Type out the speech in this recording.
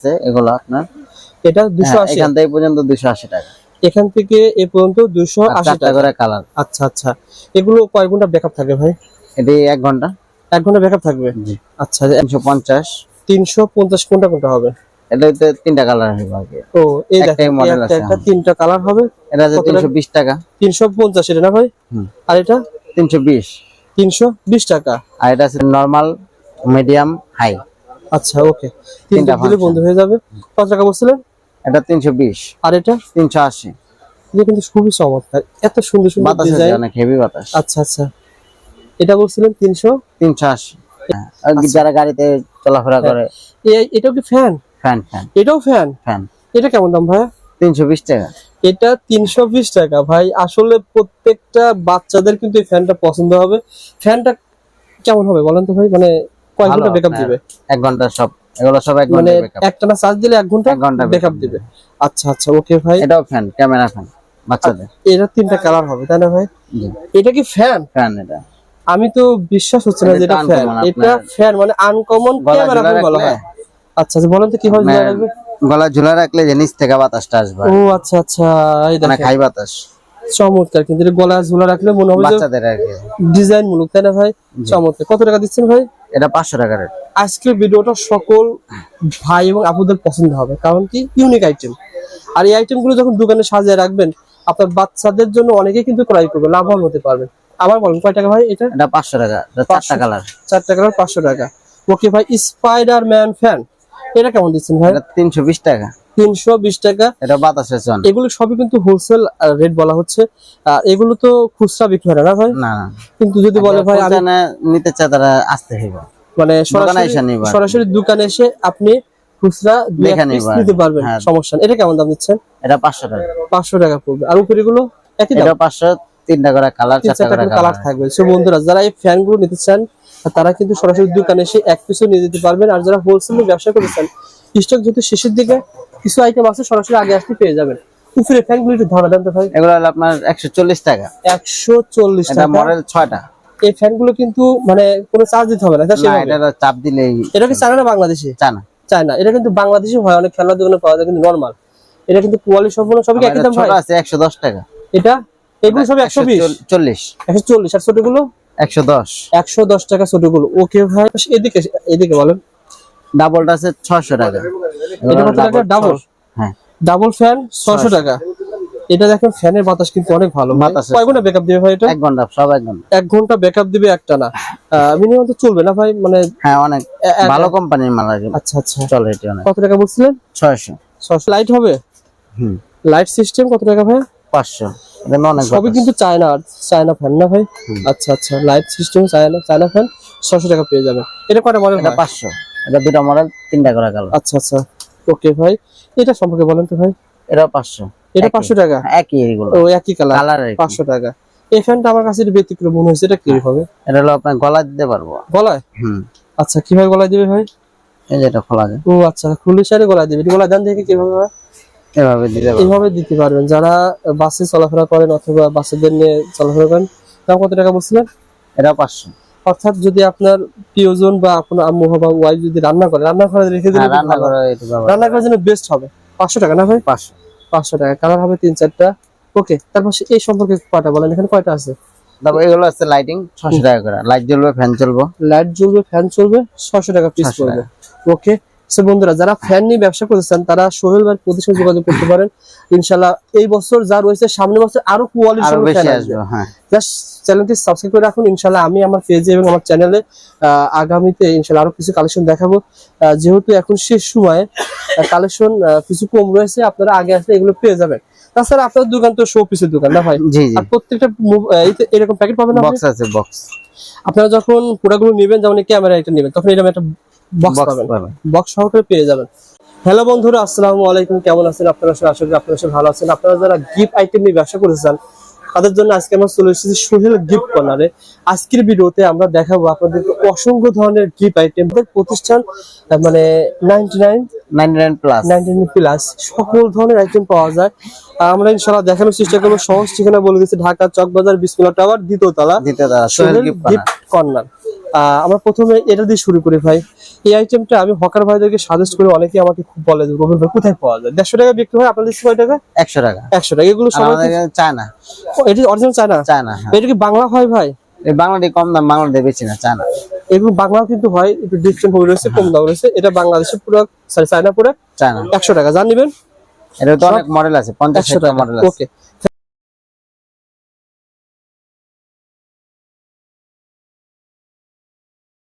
আছে এগুলো আপনার এটা দুশো হ্যাঁ, আশি। এখান থেকে পর্যন্ত দুশো আশি টাকা। এখান থেকে এ পর্যন্ত দুশো আশি টাকা। করে কালার আচ্ছা আচ্ছা। এগুলো কয় ঘণ্টা ব্যাকআপ থাকে ভাই? এটি এক ঘণ্টা। এক ঘণ্টা ব্যাকআপ থাকবে? জি। আচ্ছা তিনশো পঞ্চাশ। তিনশো পঞ্চাশ কোনটা কোনটা হবে? এটাতে তিনটা কালার হবে ও এই দেখেন একটা আছে তিনটা কালার হবে। এটা আছে কত তিনশো বিশ টাকা। তিনশো পঞ্চাশ এটা না ভাই? হুম। আর এটা? তিনশো বিশ। তিনশো বিশ টাকা। আর এটা আছে নর্মাল মিডিয়াম হাই আচ্ছা ওকে। তিনটা দিলে বন্ধ হয়ে যাবে কত টাকা বলছিলেন? এটা তিনশো বিশ। আর এটা? তিনশো আশি। এটা কিন্তু খুবই চমৎকার। এত সুন্দর সুন্দর বাতাস আছে ডিজাইন অনেক হেভি বাতাস। আচ্ছা আচ্ছা। এটা বলছিলেন তিনশো? তিনশো আশি। হ্যাঁ, আর আচ্ছা। যারা গাড়িতে চলাফেরা করে। এটাও কি ফ্যান ফ্যান ফ্যান এটাও ফ্যান ফ্যান এটা কেমন দাম তিনশো বিশ টাকা। এটা তিনশো বিশ টাকা। ভাই আসলে প্রত্যেকটা বাচ্চাদের কিন্তু এই ফ্যানটা পছন্দ হবে। ফ্যানটা কেমন হবে বলেন তো ভাই? মানে কয় ঘণ্টা ব্যাকআপ দিবে। এক ঘণ্টা সব এগুলো সব এক মানে ঘণ্টা। একটানা চার্জ দিলে এক ঘণ্টা এক ঘণ্টা ব্যাকআপ দিবে। আচ্ছা আচ্ছা ওকে ভাই। এটাও ফ্যান ক্যামেরা ফ্যান বাচ্চাদের। এটা তিনটা কালার হবে তাই না ভাই? এটা কি ফ্যান ফ্যান এটা। আমি তো বিশ্বাস হচ্ছে না যে এটা ফ্যান এটা ফ্যান মানে আনকমন ক্যামেরা ঝুলা বলা হয়। আচ্ছা আচ্ছা বলেন তো কীভাবে ঝুলা রাখবে? গলা ঝুলা রাখলে যে নিচ থেকে বাতাসটা আসবে। ও আচ্ছা আচ্ছা এই মানে দেখেন। খাই বাতাস। চমৎকার কিন্তু গলা ঝুলা রাখলে মনে হবে বাচ্চাদের আর কি। ডিজাইন মূলক তাই না ভাই? চমৎকার। কত টাকা দিচ্ছেন ভাই? এটা পাঁচশো টাকার রেট। আজকের ভিডিওটা সকল ভাই এবং আপুদের পছন্দ হবে কারণ কি? ইউনিক আইটেম আর এই আইটেমগুলো যখন দোকানে সাজিয়ে রাখবেন আপনার বাচ্চাদের জন্য অনেকে কিন্তু ক্রয় করবে লাভবান হতে পারবে। আবার বলেন কয় টাকা ভাই এটা? এটা পাঁচশো টাকা চারটা কালার চারটা কালার পাঁচশো টাকা। ওকে ভাই স্পাইডার ম্যান ফ্যান এটা কেমন দিচ্ছেন ভাই? তিনশো বিশ টাকা। তিনশো বিশ টাকা। এটা এগুলো সবই কিন্তু হোলসেল রেট বলা হচ্ছে। এগুলো তো খুচরা বিক্রি হয় না ভাই? না না। কিন্তু যদি বলে ভাই আমি নিতে চায় তারা আসতে হইবে। মানে সরাসরি দোকানে এসে আপনি খুচরা। নিতে পারবেন হ্যাঁ। সমস্যা এটা কেমন দাম দিচ্ছেন? এটা পাঁচশো টাকা। পাঁচশো টাকা পড়বে। আর উপরে গুলো একই দাম? পাঁচশো তিনটা করে কালার চারটা করে কালার থাকবে। সো বন্ধুরা যারা এই ফ্যানগুলো নিতে চান তারা কিন্তু সরাসরি দোকানে এসে এক পিসও নিয়ে যেতে পারবেন। আর যারা হোলসেলে ব্যবসা করতে চান স্টক যেহেতু শেষের দিকে কিছু আইটেম আছে সরাসরি আগে আসতে পেয়ে যাবেন। উপরে ফ্যানগুলো একটু ধরা দেন তো ভাই। এগুলো হলো আপনার একশো চল্লিশ টাকা। একশো চল্লিশ টাকা। মডেল ছয়টা। এই ফ্যানগুলো কিন্তু মানে কোনো চার্জ দিতে হবে না না? এটা চাপ দিলেই এটা কি চায় না বাংলাদেশি? চানা চায় না এটা কিন্তু বাংলাদেশে হয় অনেক খেলনার দোকানে পাওয়া যায় কিন্তু নর্মাল এটা কিন্তু কোয়ালিটি সম্পূর্ণ সবই একই দাম ভাই। আছে একশো দশ টাকা। এটা? এগুলো সব একশো বিশ? চল্লিশ। একশো চল্লিশ। আর ছোটগুলো? একশো দশ। একশো দশ টাকা ছোটগুলো ওকে ভাই এদিকে এদিকে বলেন। ডাবলটা আছে ছশো টাকা। এটা কত টাকা? ডাবল হ্যাঁ। ডাবল ফ্যান ছশো টাকা। এটা দেখেন ফ্যানের বাতাস কিন্তু অনেক ভালো। বাতাস কয় ঘণ্টা ব্যাকআপ দিবে ভাই এটা? এক ঘণ্টা সব এক ঘণ্টা। এক ঘণ্টা ব্যাকআপ দিবে একটা না? মিনিমাম তো চলবে না ভাই? মানে হ্যাঁ অনেক। ভালো কোম্পানির মাল কি আচ্ছা আচ্ছা। চলে এটি অনেক। কত টাকা বলছিলেন? ছয়শো। ছশো লাইট হবে? হুম। লাইট সিস্টেম কত টাকা ভাই? পাঁচশো। এটা অনেক সবই কিন্তু চায়না চায়না ফ্যান না ভাই? আচ্ছা আচ্ছা light system China China fan ছশো টাকা পেয়ে যাবেন এটা কয়টা মডেল এটা পাঁচশো। এটা দুটা মডেল তিনটা করে কালার। আচ্ছা আচ্ছা। ওকে ভাই এটা সম্পর্কে বলেন তো ভাই। এটা পাঁচশো। এটা পাঁচশো টাকা? একই এগুলো। ও একই কালার কালার পাঁচশো টাকা। এই ফ্যানটা আমার কাছে ব্যতিক্রম মনে হয়েছে এটা কি হবে? এটা হলো আপনার গলা দিতে পারব। গলায়? হুম। আচ্ছা কীভাবে গলায় দিবে ভাই? এই যে এটা খোলা যায় ও আচ্ছা খুলে সারে গলায় দিবে। এটা গলায় দেন দেখে কীভাবে হয়। এভাবে দিতে এইভাবে দিতে পারবেন। যারা বাসে চলাফেরা করেন অথবা বাচ্চাদের নিয়ে চলাফেরা করেন দাম কত টাকা বলছিলেন? এটা পাঁচশো। অর্থাৎ যদি আপনার প্রিয়জন বা আপনার আম্মু বা ওয়াইফ যদি রান্না করে রান্না ঘরে রেখে দিলে হ্যাঁ রান্না। করে করার জন্য বেস্ট হবে। পাঁচশো টাকা না ভাই? পাঁচশো। পাঁচশো টাকা। কালার হবে তিন চারটা। ওকে তারপর এই সম্পর্কে কয়টা বলেন? এখানে কয়টা আছে? তারপর এগুলো আছে লাইটিং ছশো টাকা করে। লাইট জ্বলবে ফ্যান চলবো লাইট জ্বলবে ফ্যান চলবে ছশো টাকা পিস 600 পড়বে। ওকে সো বন্ধুরা যারা ফ্যান নিয়ে ব্যবসা করতেছেন তারা সোহেল ভাইয়ের প্রতি সঙ্গে যোগাযোগ করতে পারেন। ইনশাল্লাহ এই বছর যা রয়েছে সামনের বছর আরও কোয়ালিটি আসবে। হ্যাঁ। জাস্ট চ্যানেলটি সাবস্ক্রাইব করে রাখুন। ইনশাল্লাহ আমি আমার পেজে এবং আমার চ্যানেলে আগামীতে ইনশাল্লাহ আরও কিছু কালেকশন দেখাবো। যেহেতু এখন শেষ সময়ে কালেকশন কিছু কম রয়েছে আপনারা আগে আসলে এগুলো পেয়ে যাবেন। তাছাড়া আপনার দোকান তো শো পিসের দোকান না ভাই? আর প্রত্যেকটা এরকম প্যাকেট পাবেন আপনি? বক্স আছে বক্স আপনারা যখন প্রোডাক্টগুলো নেবেন যেমন ক্যামেরা একটা নেবেন তখন এরকম একটা বক্স পাবেন। বক্স সহকারে পেয়ে যাবেন। হ্যালো বন্ধুরা আসসালামু আলাইকুম। কেমন আছেন? আপনারা সবাই আশা করি আপনারা সবাই ভালো আছেন। আপনারা যারা গিফট আইটেম নিয়ে ব্যবসা করতে চান তাদের জন্য আজকে আমরা চলে এসেছি সোহেল গিফট কর্নারে আজকের ভিডিওতে আমরা দেখাবো আপনাদেরকে অসংখ্য ধরনের গিফট আইটেম প্রতিষ্ঠান মানে নাইনটি নাইন প্লাস প্লাস সকল ধরনের আইটেম পাওয়া যায়। আমরা ইনশাল্লাহ দেখানোর চেষ্টা করব। সহজ ঠিকানা বলে দিচ্ছি ঢাকা চকবাজার বিসমিল্লা টাওয়ার দ্বিতীয় তলা। সোহেল গিফট কর্নার আমরা প্রথমে এটা দিয়ে শুরু করি ভাই। এই আইটেমটা আমি হকার ভাইদেরকে সাজেস্ট করি অনেকে আমাকে খুব বলে যে রবির ভাই কোথায় পাওয়া যায়? দেড়শো টাকা বিক্রি হয় আপনাদের ছয় টাকা? একশো টাকা। একশো টাকা। এগুলো সবাই আমাদের চায়না। এটি অরিজিনাল চায় না চায়না হ্যাঁ। এটা কি বাংলা হয় ভাই? বাংলাটি কম দাম বাংলাদেশে বেশি না চায়না। এগুলো বাংলা কিন্তু হয় একটু ডিফারেন্ট হয়ে রয়েছে কম দাম রয়েছে। এটা বাংলাদেশের পুরো সরি চায়না পুরো। চায়না। একশো টাকা। জান নিবেন এটা তো অনেক মডেল আছে পঞ্চাশ টাকা। মডেল আছে। ওকে